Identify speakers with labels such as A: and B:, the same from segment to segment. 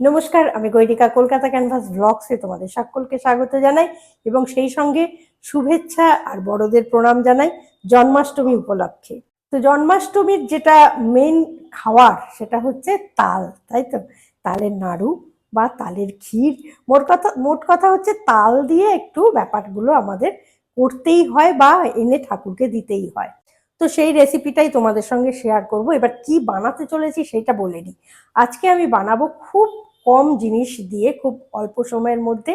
A: নমস্কার, আমি গৈরিকা কলকাতা ক্যানভাস ব্লগসে তোমাদের সকলকে স্বাগত জানাই এবং সেই সঙ্গে শুভেচ্ছা আর বড়দের প্রণাম জানাই জন্মাষ্টমী উপলক্ষে। তো জন্মাষ্টমীর যেটা মেন খাওয়ার সেটা হচ্ছে তাল, তাই তো? তালের নাড়ু বা তালের ক্ষীর। মোট কথা মোট কথা হচ্ছে তাল দিয়ে একটু ব্যাপারগুলো আমাদের করতেই হয় বা এনে ঠাকুরকে দিতেই হয়। তো সেই রেসিপিটাই তোমাদের সঙ্গে শেয়ার করব। এবার কি বানাতে চলেছি সেটা বলে নিই। আজকে আমি বানাবো খুব কম জিনিস দিয়ে খুব অল্প সময়ের মধ্যে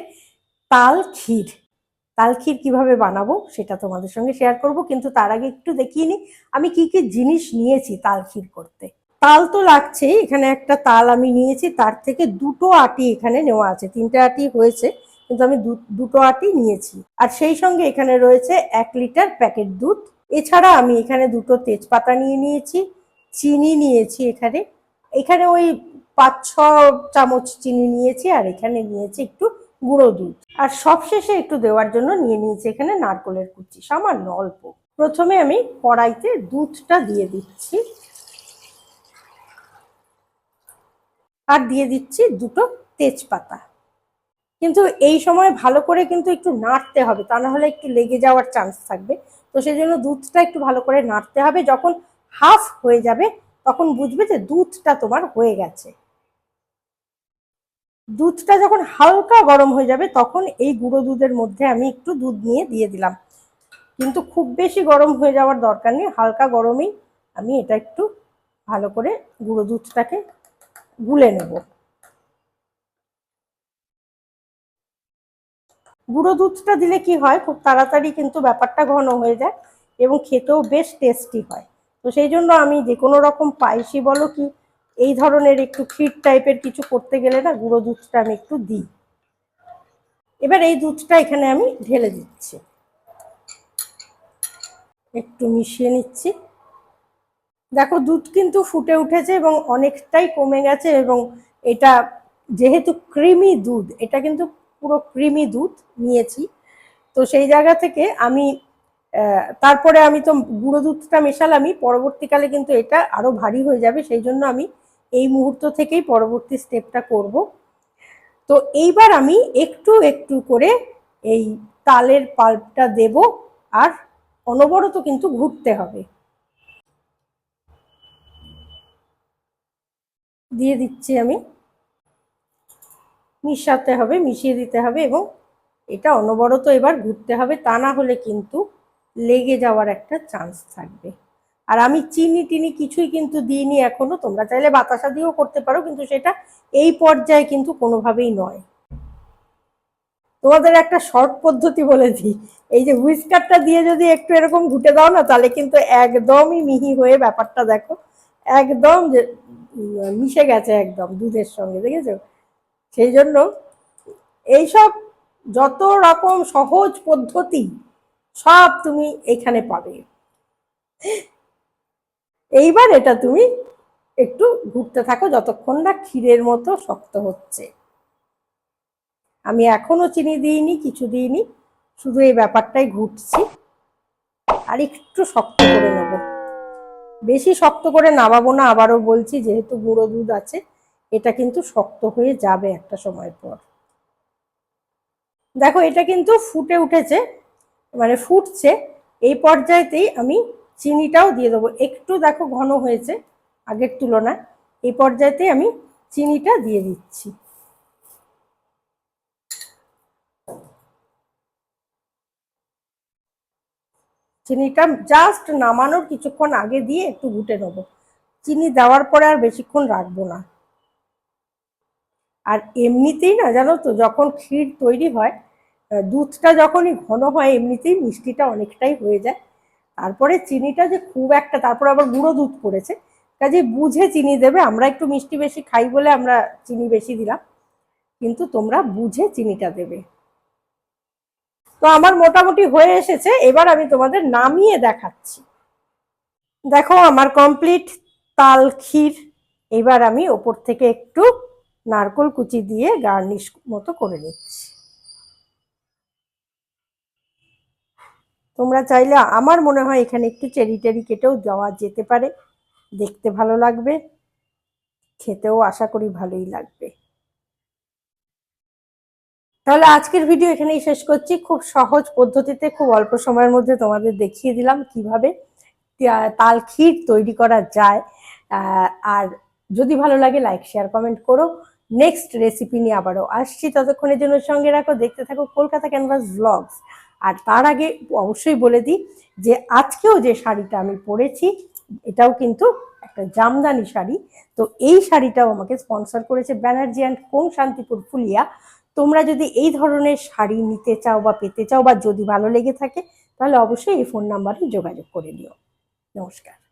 A: তাল ক্ষীর। তাল ক্ষীর কীভাবে বানাবো সেটা তোমাদের সঙ্গে শেয়ার করব, কিন্তু তার আগে একটু দেখিয়ে নিই, আমি কি কি জিনিস নিয়েছি তাল ক্ষীর করতে। তাল তো লাগছেই, এখানে একটা তাল আমি নিয়েছি, তার থেকে দুটো আটি এখানে নেওয়া আছে, তিনটে আটি হয়েছে, কিন্তু আমি দুটো আটি নিয়েছি। আর সেই সঙ্গে এখানে রয়েছে এক লিটার প্যাকেট দুধ। এছাড়া আমি এখানে দুটো তেজপাতা নিয়ে নিয়েছি, চিনি নিয়েছি এখানে। এখানে ওই পাঁচ ছ চামচ চিনি নিয়েছি আর এখানে নিয়েছি একটু গুঁড়ো দুধ। আর সবশেষে একটু দেওয়ার জন্য নিয়ে নিয়েছি এখানে নারকলের কুচি, সামান্য অল্প। প্রথমে আমি কড়াইতে দুধটা দিয়ে দিচ্ছি। আর দিয়ে দিচ্ছি দুটো তেজপাতা। কিন্তু এই সময় ভালো করে কিন্তু একটু নাড়তে হবে, তা না হলে একটু লেগে যাওয়ার চান্স থাকবে। তো সেই জন্য দুধটা একটু ভালো করে নাড়তে হবে, যখন হাফ হয়ে যাবে তখন বুঝবে যে দুধটা তোমার হয়ে গেছে। দুধটা যখন হালকা গরম হয়ে যাবে, তখন এই গুঁড়ো দুধের মধ্যে আমি একটু দুধ নিয়ে দিয়ে দিলাম। কিন্তু খুব বেশি গরম হয়ে যাওয়ার দরকার নেই, হালকা গরমেই আমি এটা একটু ভালো করে গুঁড়ো দুধটাকে গুলে নেব। গুঁড়ো দুধটা দিলে কি হয়, খুব তাড়াতাড়ি কিন্তু ব্যাপারটা ঘন হয়ে যায় এবং খেতেও বেশ টেস্টি হয়। তো সেই জন্য আমি যে কোনো রকম পায়েসি বলো কি এই ধরনের একটু ক্ষীর টাইপের কিছু করতে গেলে না গুঁড়ো দুধটা আমি একটু দিই। এবার এই দুধটা এখানে আমি ঢেলে দিচ্ছি। একটু মিশিয়ে নিচ্ছি। দেখো, দুধ কিন্তু ফুটে উঠেছে এবং অনেকটাই কমে গেছে এবং এটা যেহেতু ক্রিমি দুধ, এটা কিন্তু পুরো ক্রিমি দুধ নিয়েছি। তো সেই জায়গা থেকে আমি তারপরে আমি তো গুঁড়ো দুধটা মেশালামই, পরবর্তীকালে কিন্তু এটা আরও ভারী হয়ে যাবে, সেই জন্য আমি এই মুহূর্ত থেকেই পরবর্তী স্টেপটা করব। তো এইবার আমি একটু একটু করে এই তালের পাল্পটা দেব আর অনবরত কিন্তু ঘুরতে হবে। দিয়ে দিচ্ছি আমি। মিশাতে হবে, মিশিয়ে দিতে হবে এবং এটা অনবরত এবার ঘুরতে হবে। তা না হলে কিন্তু লেগে যাওয়ার একটা চান্স থাকবে। আর আমি চিনি টিনি কিছুই কিন্তু দিইনি এখনও। তোমরা চাইলে বাতাসা দিয়েও করতে পারো, কিন্তু সেটা এই পর্যায়ে কিন্তু কোনোভাবেই নয়। তোমাদের একটা শর্ট পদ্ধতি বলে দিই। এই যে হুইস্কারটা দিয়ে যদি একটু এরকম ঘুটে দাও না, তাহলে কিন্তু একদমই মিহি হয়ে ব্যাপারটা দেখো, একদম মিশে গেছে একদম দুধের সঙ্গে, দেখেছ? সেই জন্য এইসব যত রকম সহজ পদ্ধতি সব তুমি এখানে পাবে। এইবার এটা তুমি একটু ঘুরতে থাকো যতক্ষণ না ক্ষীরের মতো শক্ত হচ্ছে। আমি এখনও চিনি দিইনি, কিছু দিইনি, শুধু এই ব্যাপারটাই ঘুরছি। আর একটু শক্ত করে নেব। বেশি শক্ত করে নামাবো না, আবারও বলছি যেহেতু গুঁড়ো দুধ আছে, এটা কিন্তু শক্ত হয়ে যাবে একটা সময় পর। দেখো এটা কিন্তু ফুটে উঠেছে মানে ফুটছে, এই পর্যায়েতেই আমি চিনিটাও দিয়ে দেবো। একটু দেখো ঘন হয়েছে আগের তুলনায়। এই পর্যায়েতেই আমি চিনিটা দিয়ে দিচ্ছি। চিনিটা জাস্ট নামানোর কিছুক্ষণ আগে দিয়ে একটু ঘুটে নেব। চিনি দেওয়ার পরে আর বেশিক্ষণ রাখব না। আর এমনিতেই না, জানো তো, যখন ক্ষীর তৈরি হয় দুধটা যখনই ঘন হয়, এমনিতেই মিষ্টিটা অনেকটাই হয়ে যায়। তারপরে চিনিটা যে খুব একটা, তারপর আবার গুঁড়ো দুধ করেছে। কাজে বুঝে চিনি দেবে, আমরা একটু মিষ্টি বেশি খাই বলে আমরা চিনি বেশি দিলাম, কিন্তু তোমরা বুঝে চিনিটা দেবে। তো আমার মোটামুটি হয়ে এসেছে, এবার আমি তোমাদের নামিয়ে দেখাচ্ছি। দেখো আমার কমপ্লিট তাল ক্ষীর, এবার আমি ওপর থেকে একটু নারকল কুচি দিয়ে গার্নিশ মতো করে নিচ্ছি। তোমরা চাইলে আমার মনে হয় এখানে একটু চেরি টেরি কেটেও দেওয়া যেতে পারে। দেখতে ভালো লাগবে। খেতেও আশা করি ভালোই লাগবে। তাহলে আজকের ভিডিও এখানেই শেষ করছি। খুব সহজ পদ্ধতিতে খুব অল্প সময়ের মধ্যে তোমাদের দেখিয়ে দিলাম কীভাবে তাল ক্ষীর তৈরি করা যায়। আর যদি ভালো লাগে লাইক, শেয়ার, কমেন্ট করো। নেক্সট রেসিপি নিয়ে আবারও আসছি। ততক্ষণের জন্য সঙ্গে রাখো। দেখতে থাকো কলকাতা ক্যানভাস ব্লগস। আর তার আগে অবশ্যই বলে দিই যে আজকেও যে শাড়িটা আমি পরেছি, এটাও কিন্তু একটা জামদানি শাড়ি। তো এই শাড়িটাও আমাকে স্পন্সর করেছে ব্যানার্জি অ্যান্ড কোং শান্তিপুর ফুলিয়া। তোমরা যদি এই ধরনের শাড়ি নিতে চাও বা পেতে চাও বা যদি ভালো লেগে থাকে, তাহলে অবশ্যই এই ফোন নাম্বারে যোগাযোগ করে নিও। নমস্কার।